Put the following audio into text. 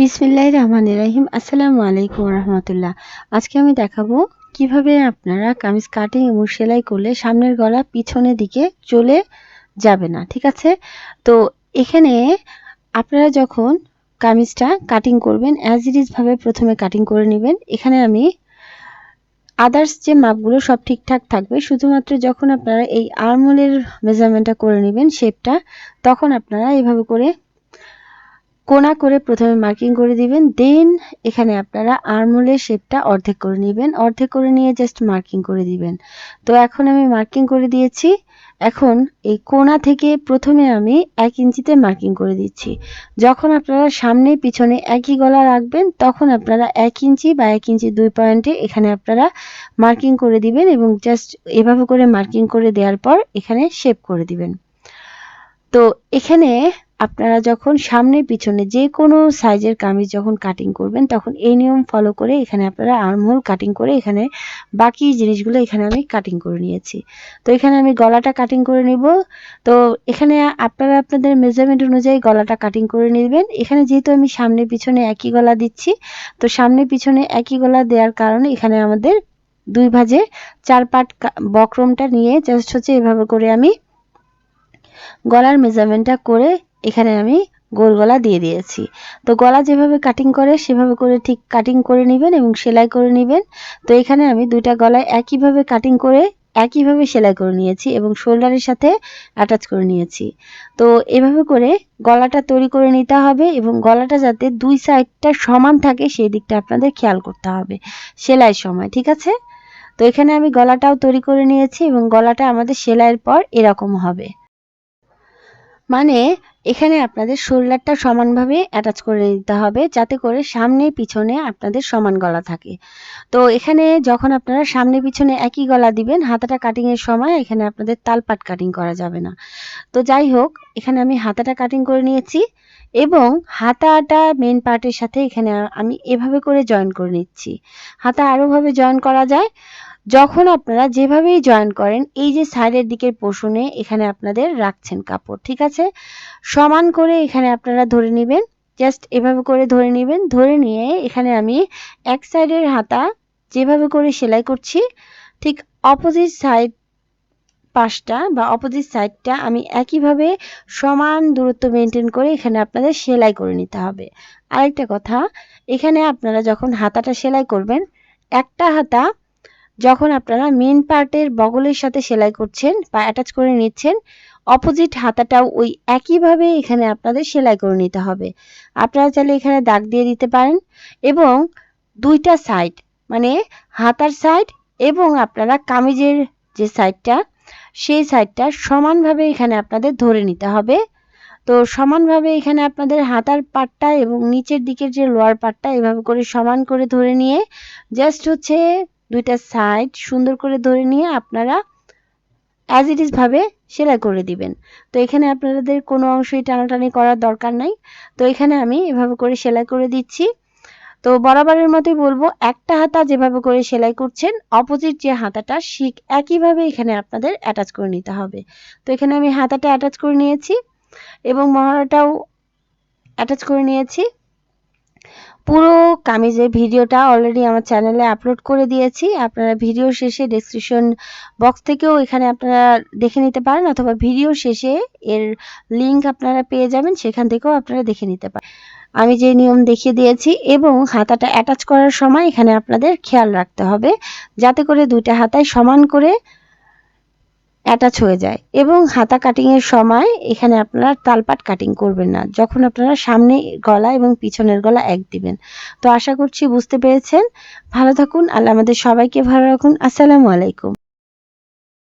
বিসমিল্লাহির রহমানির রহিম। আসসালামু আলাইকুম রহমতুল্লাহ। আজকে আমি দেখাবো কীভাবে আপনারা কামিজ কাটিং এবং সেলাই করলে সামনের গলা পিছনের দিকে চলে যাবে না, ঠিক আছে? তো এখানে আপনারা যখন কামিজটা কাটিং করবেন অ্যাজ ইট ইজভাবে প্রথমে কাটিং করে নেবেন। এখানে আমি আদার্স যে মাপগুলো সব ঠিকঠাক থাকবে, শুধুমাত্র যখন আপনারা এই আর্মোলের মেজারমেন্টটা করে নেবেন শেপটা তখন আপনারা এভাবে করে কোনা করে প্রথমে মার্কিং করে দিবেন, দেন এখানে আপনারা আর্মোলের শেপটা অর্ধেক করে নেবেন, অর্ধেক করে নিয়ে জাস্ট মার্কিং করে দিবেন। তো এখন আমি মার্কিং করে দিয়েছি, এখন এই কোনা থেকে প্রথমে আমি এক ইঞ্চিতে মার্কিং করে দিচ্ছি। যখন আপনারা সামনে পিছনে একই গলা রাখবেন, তখন আপনারা এক ইঞ্চি বা এক ইঞ্চি দুই পয়েন্টে এখানে আপনারা মার্কিং করে দিবেন এবং জাস্ট এভাবে করে মার্কিং করে দেওয়ার পর এখানে শেপ করে দিবেন। তো এখানে আপনারা যখন সামনে পিছনে যে কোনো সাইজের কামিজ যখন কাটিং করবেন, তখন এই নিয়ম ফলো করে এখানে আপনারা আর্মহোল কাটিং করে এখানে বাকি জিনিসগুলো এখানে আমি কাটিং করে নিয়েছি। তো এখানে আমি গলাটা কাটিং করে নিব। তো এখানে আপনারা আপনাদের মেজারমেন্ট অনুযায়ী গলাটা কাটিং করে নেবেন। এখানে যেহেতু আমি সামনে পিছনে একই গলা দিচ্ছি, তো সামনে পিছনে একই গলা দেওয়ার কারণে এখানে আমাদের দুই ভাজে চার পাট বক্রমটা নিয়ে জাস্ট হচ্ছে এভাবে করে আমি গলার মেজারমেন্টটা করে এখানে আমি গোল গলা দিয়ে দিয়েছি। তো গলা যেভাবে কাটিং করে, সেভাবে করে ঠিক কাটিং করে নেবেন এবং সেলাই করে নেবেন। তো এখানে আমি দুইটা গলায় একইভাবে কাটিং করে একইভাবে সেলাই করে নিয়েছি এবং শোল্ডারের সাথে অ্যাটাচ করে নিয়েছি। তো এভাবে করে গলাটা তৈরি করে নিতে হবে এবং গলাটা যাতে দুই সাইডটা সমান থাকে, সেই দিকটা আপনাদের খেয়াল করতে হবে। সেলাইয়ের সময়, ঠিক আছে? তো এখানে আমি গলাটাও তৈরি করে নিয়েছি এবং গলাটা আমাদের সেলাইয়ের পর এরকম হবে। মানে এখানে আপনাদের শোল্ডারটা সমানভাবে অ্যাটাচ করে নিতে হবে যাতে করে সামনে পিছনে আপনাদের সমান গলা থাকে। তো এখানে যখন আপনারা সামনে পিছনে একই গলা দিবেন, হাতাটা কাটিংয়ের সময় এখানে আপনাদের তালপাট কাটিং করা যাবে না। তো যাই হোক, এখানে আমি হাতাটা কাটিং করে নিয়েছি এবং হাতাটা মেন পার্টের সাথে এখানে আমি এভাবে করে জয়েন করে নিচ্ছি। হাতা আরোভাবে জয়েন করা যায়। যখন আপনারা যেভাবেই জয়েন করেন, এই যে সাইডের দিকের পোষণে এখানে আপনাদের রাখছেন কাপড়, ঠিক আছে? সমান করে এখানে আপনারা ধরে নেবেন জাস্ট এভাবে করে ধরে নেবেন, ধরে নিয়ে এখানে আমি এক সাইডের হাতা যেভাবে করে সেলাই করছি, ঠিক অপোজিট সাইড পাশটা বা অপোজিট সাইডটা আমি একইভাবে সমান দূরত্ব মেনটেন করে এখানে আপনাদের সেলাই করে নিতে হবে। আরেকটা কথা, এখানে আপনারা যখন হাতাটা সেলাই করবেন, একটা হাতা যখন আপনারা মেন পার্টের বগলের সাথে সেলাই করছেন বা অ্যাটাচ করে নিচ্ছেন অপোজিট হাতাটাও ওই একইভাবে এখানে আপনাদের সেলাই করে নিতে হবে। আপনারা চাইলে এখানে দাগ দিয়ে দিতে পারেন এবং দুইটা সাইড মানে হাতার সাইড এবং আপনারা কামিজের যে সাইডটা সেই সাইডটা সমানভাবে এখানে আপনাদের ধরে নিতে হবে। তো সমানভাবে এখানে আপনাদের হাতার পাটটা এবং নিচের দিকের যে লোয়ার পাটটা এভাবে করে সমান করে ধরে নিয়ে জাস্ট হচ্ছে দুইটা সাইড সুন্দর করে ধরে নিয়ে আপনারা অ্যাজ ইট ইজভাবে সেলাই করে দিবেন। তো এখানে আপনাদের কোনো অংশই টানাটানি করার দরকার নাই। তো এখানে আমি এভাবে করে সেলাই করে দিচ্ছি। তো বরাবরের মতোই বলব, একটা হাতা যেভাবে করে সেলাই করছেন অপোজিট যে হাতাটা শিখ একইভাবে এখানে আপনাদের অ্যাটাচ করে নিতে হবে। তো এখানে আমি হাতাটা অ্যাটাচ করে নিয়েছি এবং মহড়াটাও অ্যাটাচ করে নিয়েছি। পুরো কামিজের ভিডিওটা অলরেডি আমার চ্যানেলে আপলোড করে দিয়েছি। আপনারা ভিডিও শেষে ডেসক্রিপশন বক্স থেকেও এখানে আপনারা দেখে নিতে পারেন, অথবা ভিডিও শেষে এর লিংক আপনারা পেয়ে যাবেন, সেখান থেকেও আপনারা দেখে নিতে পারেন। আমি যে নিয়ম দেখিয়ে দিয়েছি, এবং হাতাটা অ্যাটাচ করার সময় এখানে আপনাদের খেয়াল রাখতে হবে, যাতে করে দুইটা হাতায় সমান করে অ্যাটাচ হয়ে যায়। এবং হাতা কাটিংয়ের সময় এখানে আপনারা তালপাট কাটিং করবেন না। যখন আপনারা সামনে গলা এবং পিছনের গলা এক দিবেন। তো আশা করছি বুঝতে পেরেছেন। ভালো থাকুন। আল্লাহ আমাদের সবাইকে ভালো রাখুন। আসসালামু আলাইকুম।